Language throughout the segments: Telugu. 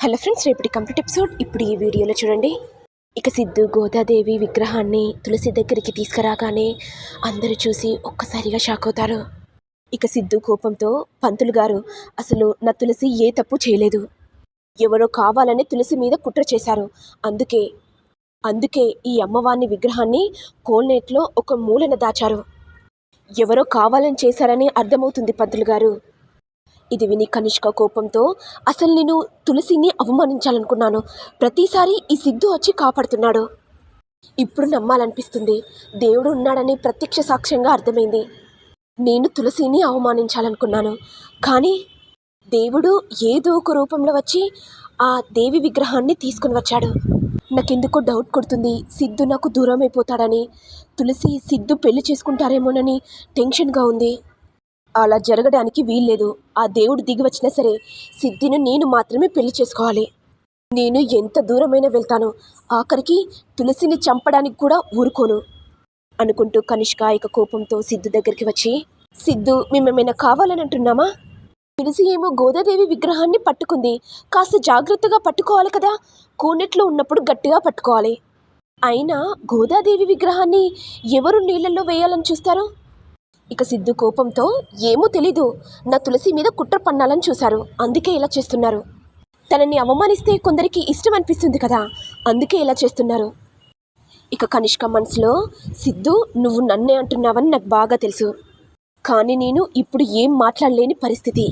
హలో ఫ్రెండ్స్ రేపటి కంప్లీట్ ఎపిసోడ్. ఇప్పుడు ఈ వీడియోలో చూడండి. ఇక సిద్ధు గోదాదేవి విగ్రహాన్ని తులసి దగ్గరికి తీసుకురాగానే అందరూ చూసి ఒక్కసారిగా షాక్ అవుతారు. ఇక సిద్ధు కోపంతో పంతులు గారు అసలు నా తులసి ఏ తప్పు చేయలేదు. ఎవరో కావాలని తులసి మీద కుట్ర చేశారు. అందుకే అందుకే ఈ అమ్మవారిని విగ్రహాన్ని కోల్నేట్లో ఒక మూలన దాచారు. ఎవరో కావాలని చేశారని అర్థమవుతుంది పంతులు గారు. ఇది విని కనిష్క కోపంతో అసలు నేను తులసిని అవమానించాలనుకున్నాను. ప్రతిసారి ఈ సిద్ధు వచ్చి కాపాడుతున్నాడు. ఇప్పుడు నమ్మాలనిపిస్తుంది. దేవుడు ఉన్నాడని ప్రత్యక్ష సాక్ష్యంగా అర్థమైంది. నేను తులసిని అవమానించాలనుకున్నాను. కానీ దేవుడు ఏదో ఒక రూపంలో వచ్చి ఆ దేవి విగ్రహాన్ని తీసుకుని వచ్చాడు. నాకెందుకో డౌట్ కొడుతుంది. సిద్ధు నాకు దూరం అయిపోతాడని తులసి సిద్ధు పెళ్ళి చేసుకుంటారేమోనని టెన్షన్గా ఉంది. అలా జరగడానికి వీల్లేదు. ఆ దేవుడు దిగి వచ్చినా సరే సిద్ధిని నేను మాత్రమే పెళ్ళి చేసుకోవాలి. నేను ఎంత దూరమైనా వెళ్తాను ఆఖరికి తులసిని చంపడానికి కూడా ఊరుకోను అనుకుంటూ కనిష్క ఇక కోపంతో సిద్ధు దగ్గరికి వచ్చి సిద్ధు మేమేమైనా కావాలని అంటున్నామా? తులసి ఏమో గోదాదేవి విగ్రహాన్ని పట్టుకుంది. కాస్త జాగ్రత్తగా పట్టుకోవాలి కదా. కోనెట్లో ఉన్నప్పుడు గట్టిగా పట్టుకోవాలి. అయినా గోదాదేవి విగ్రహాన్ని ఎవరు నీళ్ళల్లో వేయాలని చూస్తారు? ఇక సిద్ధు కోపంతో ఏమో తెలీదు. నా తులసి మీద కుట్ర పన్నాలని చూశారు. అందుకే ఇలా చేస్తున్నారు. తనని అవమానిస్తే కొందరికి ఇష్టం అనిపిస్తుంది కదా. అందుకే ఇలా చేస్తున్నారు. ఇక కనిష్క మనసులో సిద్ధు నువ్వు నన్నే అంటున్నావని నాకు బాగా తెలుసు. కానీ నేను ఇప్పుడు ఏం మాట్లాడలేని పరిస్థితి.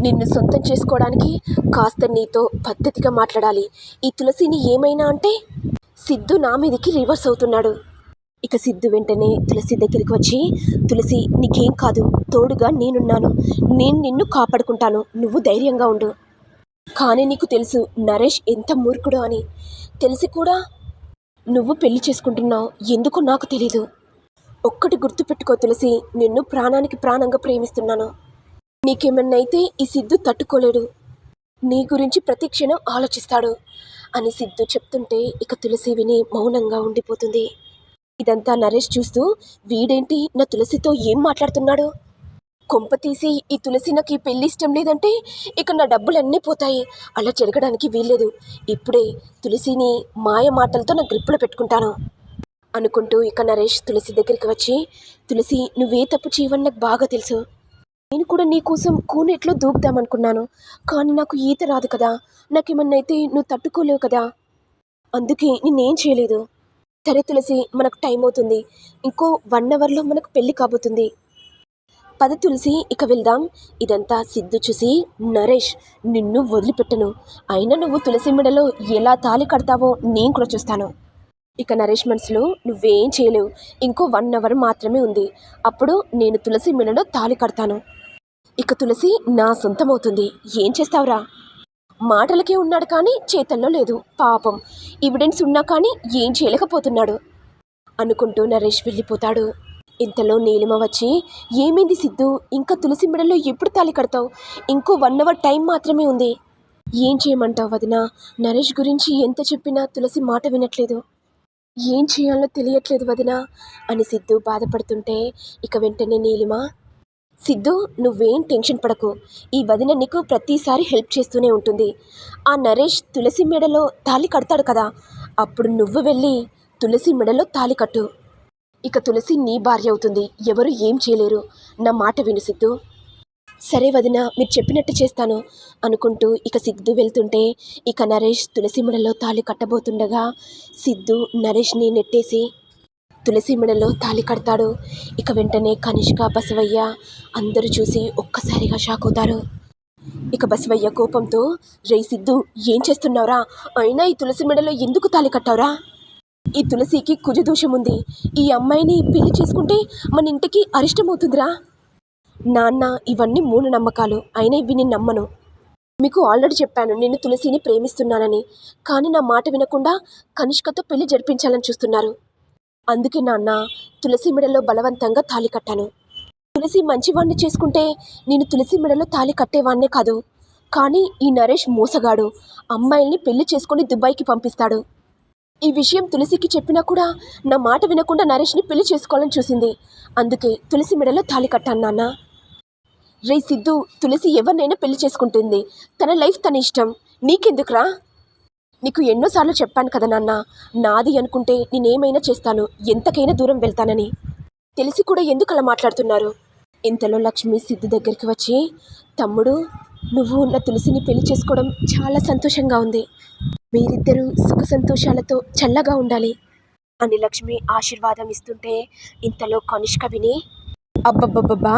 నిన్ను సొంతం చేసుకోవడానికి కాస్త నీతో పద్ధతిగా మాట్లాడాలి. ఈ తులసిని ఏమైనా అంటే సిద్ధు నా మీదకి రివర్స్ అవుతున్నాడు. ఇక సిద్ధు వెంటనే తులసి దగ్గరికి వచ్చి తులసి నీకేం కాదు. తోడుగా నేనున్నాను. నేను నిన్ను కాపాడుకుంటాను. నువ్వు ధైర్యంగా ఉండు. కానీ నీకు తెలుసు నరేష్ ఎంత మూర్ఖుడు అని. తెలిసి కూడా నువ్వు పెళ్ళి చేసుకుంటున్నావు. ఎందుకు నాకు తెలీదు. ఒక్కటి గుర్తుపెట్టుకో తులసి నిన్ను ప్రాణానికి ప్రాణంగా ప్రేమిస్తున్నాను. నీకేమన్నా అయితే ఈ సిద్ధు తట్టుకోలేడు. నీ గురించి ప్రతి క్షణం ఆలోచిస్తాడు అని సిద్ధు చెప్తుంటే ఇక తులసి విని మౌనంగా ఉండిపోతుంది. ఇదంతా నరేష్ చూస్తూ వీడేంటి? నా తులసితో ఏం మాట్లాడుతున్నాడు? కొంప తీసి ఈ తులసి నాకు ఈ పెళ్ళి ఇష్టం లేదంటే ఇక నా డబ్బులన్నీ పోతాయి. అలా జరగడానికి వీల్లేదు. ఇప్పుడే తులసిని మాయ మాటలతో నా గ్రిప్పులో పెట్టుకుంటాను. అనుకుంటూ ఇక నరేష్ తులసి దగ్గరికి వచ్చి తులసి నువ్వే తప్పు చేయవని నాకు బాగా తెలుసు. నేను కూడా నీకోసం కూనెట్లో దూకుదామనుకున్నాను. కానీ నాకు ఈత రాదు కదా. నాకేమన్నా అయితే నువ్వు తట్టుకోలేవు కదా. అందుకే నేనేం చేయలేదు. సరే తులసి మనకు టైం అవుతుంది. ఇంకో వన్ అవర్లో మనకు పెళ్ళి కాబోతుంది. పద తులసి ఇక వెళ్దాం. ఇదంతా సిద్ధు చూసి నరేష్ నిన్ను వదిలిపెట్టను. అయినా నువ్వు తులసి మెడలో ఎలా తాళి కడతావో నేను కూడా చూస్తాను. ఇక నరేష్ మనసులో నువ్వేం చేయలేవు. ఇంకో వన్ అవర్ మాత్రమే ఉంది. అప్పుడు నేను తులసి మెడలో తాళి కడతాను. ఇక తులసి నా సొంతం అవుతుంది ఏం చేస్తావురా? మాటలకే ఉన్నాడు కానీ చేతల్లో లేదు. పాపం. ఎవిడెన్స్ ఉన్నా కానీ ఏం చేయలేకపోతున్నాడు. అనుకుంటూ నరేష్ వెళ్ళిపోతాడు. ఇంతలో నీలిమ వచ్చి ఏమైంది సిద్ధు? ఇంకా తులసి మెడలో ఎప్పుడు తాళి కడతావు? ఇంకో వన్ అవర్ టైం మాత్రమే ఉంది. ఏం చేయమంటావు వదిన? నరేష్ గురించి ఎంత చెప్పినా తులసి మాట వినట్లేదు. ఏం చేయాలో తెలియట్లేదు వదిన అని సిద్ధు బాధపడుతుంటే ఇక వెంటనే నీలిమ సిద్ధు నువ్వేం టెన్షన్ పడకు. ఈ వదిన నీకు ప్రతిసారి హెల్ప్ చేస్తూనే ఉంటుంది. ఆ నరేష్ తులసి మెడలో తాళి కడతాడు కదా. అప్పుడు నువ్వు వెళ్ళి తులసి మెడలో తాళి కట్టు. ఇక తులసి నీ భార్య అవుతుంది. ఎవరు ఏం చేయలేరు. నా మాట విను సిద్ధు. సరే వదిన మీరు చెప్పినట్టు చేస్తాను అనుకుంటూ ఇక సిద్ధు వెళ్తుంటే ఇక నరేష్ తులసి మెడలో తాళి కట్టబోతుండగా సిద్ధు నరేష్ని నెట్టేసి తులసి మెడలో తాళి కడతాడు. ఇక వెంటనే కనిష్క బసవయ్య అందరూ చూసి ఒక్కసారిగా షాక్ అవుతారు. ఇక బసవయ్య కోపంతో రే సిద్ధు ఏం చేస్తున్నావురా? అయినా ఈ తులసి మెడలో ఎందుకు తాళి కట్టావురా? ఈ తులసికి కుజదోషం ఉంది. ఈ అమ్మాయిని పెళ్ళి చేసుకుంటే మన ఇంటికి అరిష్టమవుతుందిరా. నాన్న ఇవన్నీ మూడు నమ్మకాలు. అయినా ఇవి నేను నమ్మను. మీకు ఆల్రెడీ చెప్పాను నేను తులసిని ప్రేమిస్తున్నానని. కానీ నా మాట వినకుండా కనిష్కతో పెళ్ళి జరిపించాలని చూస్తున్నారు. అందుకే నాన్న తులసి మెడలో బలవంతంగా తాళి కట్టాను. తులసి మంచివాణ్ణి చేసుకుంటే నేను తులసి మెడలో తాళి కట్టేవాణ్ణే కాదు. కానీ ఈ నరేష్ మోసగాడు. అమ్మాయిల్ని పెళ్ళి చేసుకుని దుబాయ్కి పంపిస్తాడు. ఈ విషయం తులసికి చెప్పినా కూడా నా మాట వినకుండా నరేష్ని పెళ్ళి చేసుకోవాలని చూసింది. అందుకే తులసి మెడలో తాళి కట్టాను నాన్న. రే సిద్ధు తులసి ఎవరినైనా పెళ్ళి చేసుకుంటుంది. తన లైఫ్ తన ఇష్టం. నీకెందుకురా? నీకు ఎన్నోసార్లు చెప్పాను కదా నాన్న. నాది అనుకుంటే నేనేమైనా చేస్తాను. ఎంతకైనా దూరం వెళ్తానని. తెలిసి కూడా ఎందుకు అలా మాట్లాడుతున్నారు? ఇంతలో లక్ష్మి సిద్ధు దగ్గరికి వచ్చి తమ్ముడు నువ్వు ఉన్న తులసిని పెళ్ళి చేసుకోవడం చాలా సంతోషంగా ఉంది. మీరిద్దరూ సుఖ సంతోషాలతో చల్లగా ఉండాలి అని లక్ష్మి ఆశీర్వాదం ఇస్తుంటే ఇంతలో కనిష్క విని అబ్బబ్బబ్బబ్బా!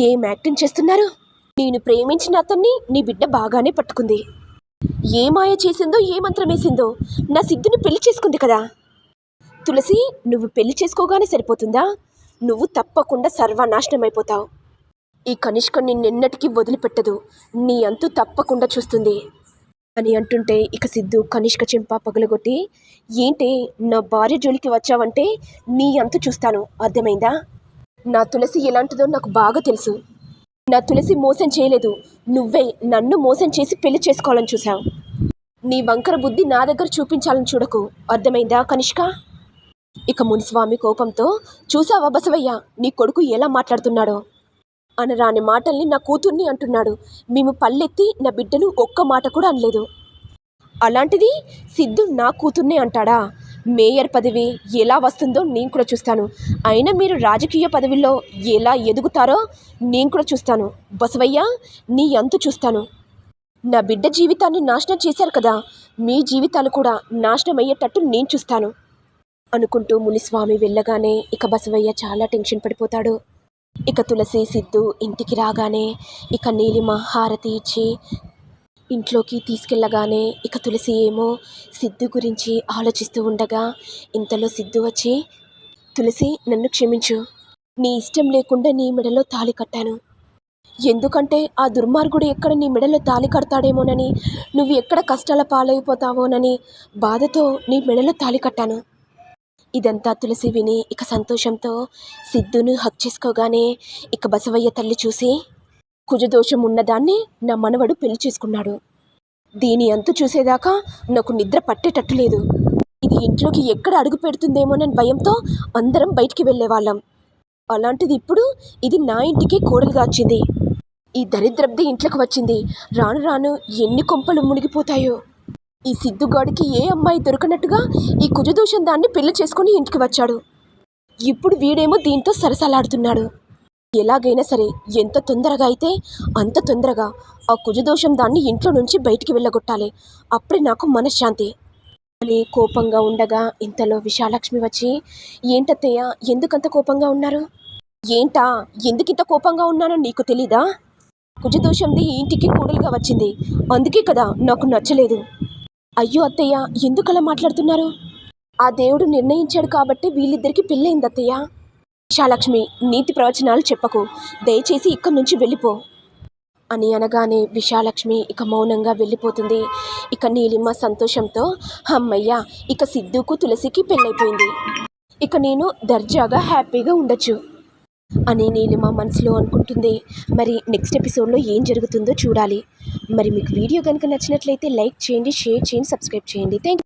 ఏం యాక్టింగ్ చేస్తున్నారు? నేను ప్రేమించిన అతన్ని నీ బిడ్డ బాగానే పట్టుకుంది. ఏ మాయ చేసిందో ఏ మంత్రం వేసిందో నా సిద్ధుని పెళ్ళి చేసుకుంది కదా. తులసి నువ్వు పెళ్ళి చేసుకోగానే సరిపోతుందా? నువ్వు తప్పకుండా సర్వనాశనం అయిపోతావు ఈ కనిష్క నిన్నెన్నటికీ వదిలిపెట్టదు. నీ అంతు తప్పకుండా చూస్తుంది. అని అంటుంటే ఇక సిద్ధు కనిష్క చెంప పగలగొట్టి ఏంటి నా భార్య జోలికి వచ్చావంటే నీ అంతు చూస్తాను. అర్థమైందా? నా తులసి ఎలాంటిదో నాకు బాగా తెలుసు. నా తులసి మోసం చేయలేదు. నువ్వే నన్ను మోసం చేసి పెళ్ళి చేసుకోవాలని చూసావు నీ వంకర బుద్ధి నా దగ్గర చూపించాలని చూడకు. అర్థమైందా కనిష్క? ఇక మునిస్వామి కోపంతో చూసావా బసవయ్య నీ కొడుకు ఎలా మాట్లాడుతున్నాడో? అనరాని మాటల్ని నా కూతుర్ని అంటున్నాడు. మేము పల్లెత్తి నా బిడ్డను ఒక్క మాట కూడా అనలేదు. అలాంటిది సిద్ధు నా కూతుర్నే అంటాడా? మేయర్ పదవి ఎలా వస్తుందో నేను కూడా చూస్తాను. అయినా మీరు రాజకీయ పదవిలో ఎలా ఎదుగుతారో నేను కూడా చూస్తాను. బసవయ్య నీ అంతు చూస్తాను. నా బిడ్డ జీవితాన్ని నాశనం చేశారు కదా మీ జీవితాలు కూడా నాశనం అయ్యేటట్టు నేను చూస్తాను. అనుకుంటూ మునిస్వామి వెళ్ళగానే ఇక బసవయ్య చాలా టెన్షన్ పడిపోతాడు. ఇక తులసి సిద్ధు ఇంటికి రాగానే ఇక నీలిమ హారతి ఇచ్చి ఇంట్లోకి తీసుకెళ్ళగానే ఇక తులసి ఏమో సిద్ధు గురించి ఆలోచిస్తూ ఉండగా ఇంతలో సిద్ధు వచ్చి తులసి నన్ను క్షమించు. నీ ఇష్టం లేకుండా నీ మెడలో తాళి కట్టాను. ఎందుకంటే ఆ దుర్మార్గుడు ఎక్కడ నీ మెడలో తాళి కడతాడేమోనని నువ్వు ఎక్కడ కష్టాల పాలైపోతావోనని బాధతో నీ మెడలో తాళి కట్టాను. ఇదంతా తులసి విని ఇక సంతోషంతో సిద్ధును హక్ చేసుకోగానే ఇక బసవయ్య తల్లి చూసి కుజదోషం ఉన్నదాన్ని నా మనవడు పెళ్ళి చేసుకున్నాడు. దీని అంతు చూసేదాకా నాకు నిద్ర పట్టేటట్టు లేదు. ఇది ఇంట్లోకి ఎక్కడ అడుగు పెడుతుందేమోనని భయంతో అందరం బయటికి వెళ్ళేవాళ్ళం. అలాంటిది ఇప్పుడు ఇది నా ఇంటికి కోడలుగా వచ్చింది. ఈ దరిద్రబ్ది ఇంట్లోకి వచ్చింది. రాను రాను ఎన్ని కొంపలు మునిగిపోతాయో. ఈ సిద్ధుగాడికి ఏ అమ్మాయి దొరకనట్టుగా ఈ కుజదోషం దాన్ని పెళ్ళి చేసుకుని ఇంటికి వచ్చాడు. ఇప్పుడు వీడేమో దీంతో సరసలాడుతున్నాడు. ఎలాగైనా సరే ఎంత తొందరగా అయితే అంత తొందరగా ఆ కుజదోషం దాన్ని ఇంట్లో నుంచి బయటికి వెళ్ళగొట్టాలి. అప్పుడే నాకు మనశ్శాంతి. అని కోపంగా ఉండగా ఇంతలో విశాలక్ష్మి వచ్చి ఏంటత్తయ్య ఎందుకంత కోపంగా ఉన్నారు? ఏంటా ఎందుకింత కోపంగా ఉన్నానో నీకు తెలీదా? కుజదోషంది ఇంటికి కూడలుగా వచ్చింది. అందుకే కదా నాకు నచ్చలేదు. అయ్యో అత్తయ్య ఎందుకలా మాట్లాడుతున్నారు? ఆ దేవుడు నిర్ణయించాడు కాబట్టి వీళ్ళిద్దరికీ పెళ్ళయింది అత్తయ్య విశాలక్ష్మి నీతి ప్రవచనాలు చెప్పకు. దయచేసి ఇక్కడి నుంచి వెళ్ళిపో. అని అనగానే విశాలక్ష్మి ఇక మౌనంగా వెళ్ళిపోతుంది. ఇక నీలిమ సంతోషంతో అమ్మయ్య ఇక సిద్ధుకు తులసికి పెళ్ళైపోయింది. ఇక నేను దర్జాగా హ్యాపీగా ఉండొచ్చు. అని నీలిమ మనసులో అనుకుంటుంది. మరి నెక్స్ట్ ఎపిసోడ్లో ఏం జరుగుతుందో చూడాలి. మరి మీకు వీడియో కనుక నచ్చినట్లయితే లైక్ చేయండి షేర్ చేయండి సబ్స్క్రైబ్ చేయండి. థ్యాంక్